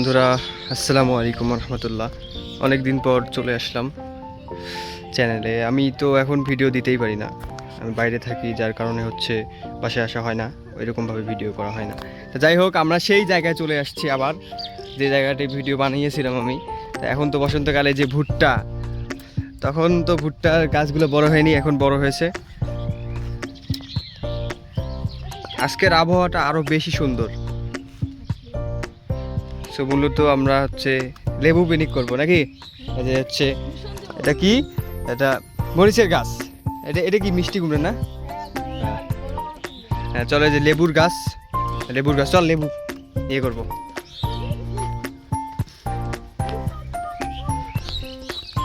বন্ধুরা, আসসালামু আলাইকুম রহমতুল্লাহ। অনেক দিন পর চলে আসলাম চ্যানেলে। আমি তো এখন ভিডিও দিতেই পারি না। আমি বাইরে থাকি, যার কারণে হচ্ছে বাসায় আসা হয় না, ওইরকমভাবে ভিডিও করা হয় না। তো যাই হোক, আমরা সেই জায়গায় চলে আসছি আবার, যে জায়গাটি ভিডিও বানিয়েছিলাম আমি। তো এখন তো বসন্তকালে যে ভুট্টা, তখন তো ভুট্টার গাছগুলো বড় হয়নি, এখন বড় হয়েছে। আজকের আবহাওয়াটা আরও বেশি সুন্দর। সো মূলত আমরা হচ্ছে লেবু পিনিক করব, নাকি? যে হচ্ছে, এটা কি? এটা মরিচের গাছ। এটা এটা কি মিষ্টি কুমড়ো না? হ্যাঁ চলো যে লেবুর গাছ। লেবুর গাছ, চল লেবু ইয়ে করব।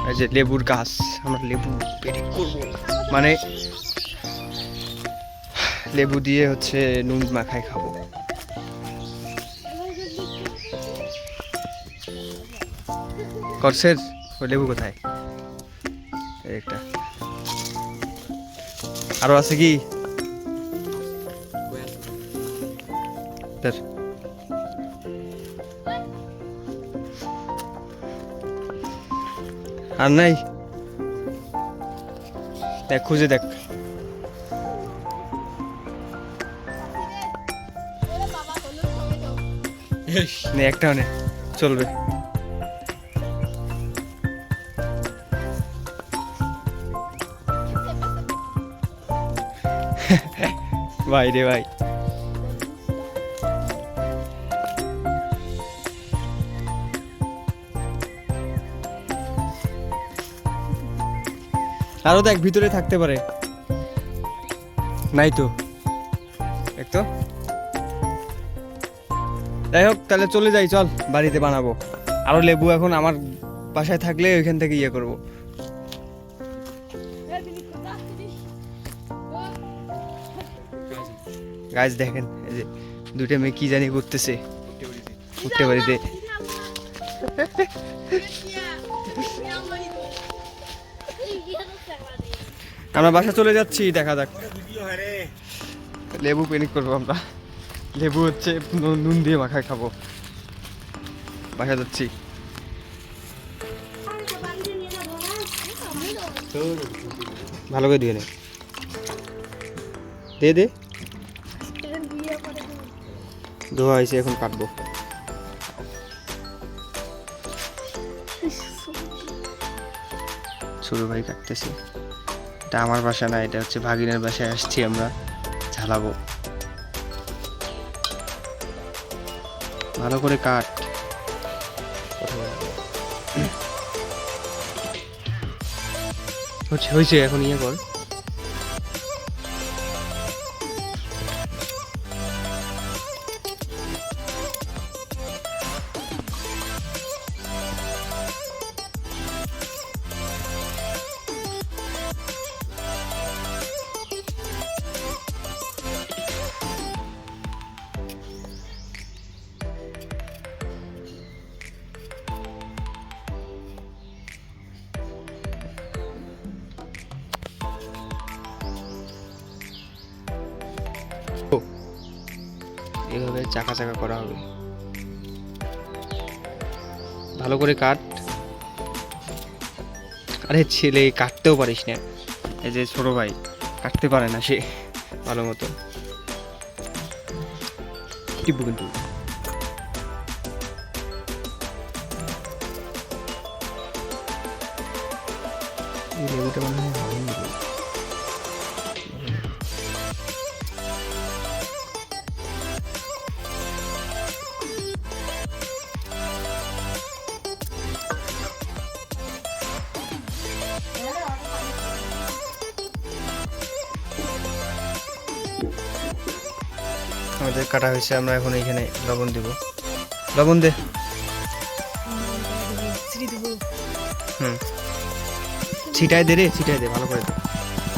এই যে লেবুর গাছ, আমরা লেবু মানে লেবু দিয়ে হচ্ছে নুন মাখায় খাব। করসের ওই লেবু কোথায়? একটা। আরও আছে কি। আর নাই? দেখ খুঁজে দেখ। নে একটা নে। চলবে। ভাই রে আরও দেখ ভিতরে থাকতে পারে। নাই তো। তো। যাই হোক তাহলে চলে যাই, চল। বাড়িতে বানাবো। আরও লেবু এখন আমার বাসায় থাকলে ওইখান থেকে ইয়ে করব। গাছ দেখেন, এই যে দুটো মেয়ে কি জানি করতেছে উঠতে বাড়িতে আমরা বাসা চলে যাচ্ছি, দেখা যাক। লেবু পেনিক করব আমরা। লেবু হচ্ছে নুন- দিয়ে মাখায় খাব। বাসা যাচ্ছি। ভালো করে দিয়ে নে। দে দে। ধোয়া হয়েছে, এখন কাটবো। ছোট ভাই কাটতেছে। এটা আমার বাসা না, এটা হচ্ছে ভাগিনের বাসায় আসছি আমরা। ঝালাবো। ভালো করে কাট। হচ্ছে, হয়েছে, এখন ইয়ে কর। এভাবে চাকা চাকা করা হবে। ভালো করে কাট। আরে ছেলে, কাটতেও পারিস না। এই যে ছোট ভাই, কাটতে পারে না সে। ভালো মতো টিপু কিন্তু লেবুটা মনে হয় আমাদের কাটা হয়েছে আমরা এখন এখানে লবণ দেব। লবণ দে। হুম। ছিটায় দে রে ছিটায় দে ভালো করে দে।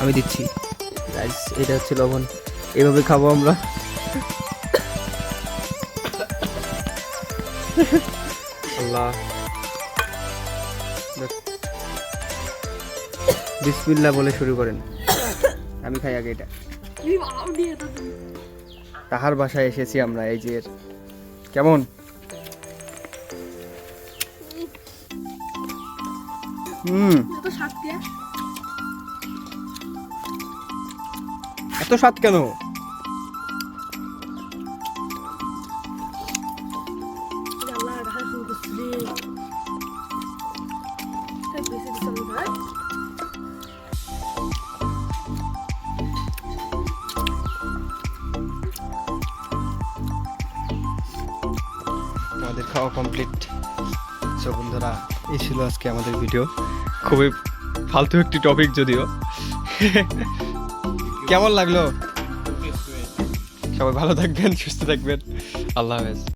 আমি দিচ্ছি। এটা হচ্ছে লবণ। এভাবে খাব আমরা। আল্লাহ। বিসমিল্লাহ বলে শুরু করেন। আমি খাই আগে এটা। তাহার বাসায় এসেছি আমরা এই যে কেমন? হুম। এত স্বাদ কেন? খাওয়া কমপ্লিট সো বন্ধুরা, এই ছিল আজকে আমাদের ভিডিও খুবই ফালতু একটি টপিক যদিও। কেমন লাগল? সবাই ভালো থাকবেন, সুস্থ থাকবেন। আল্লাহ হাফেজ।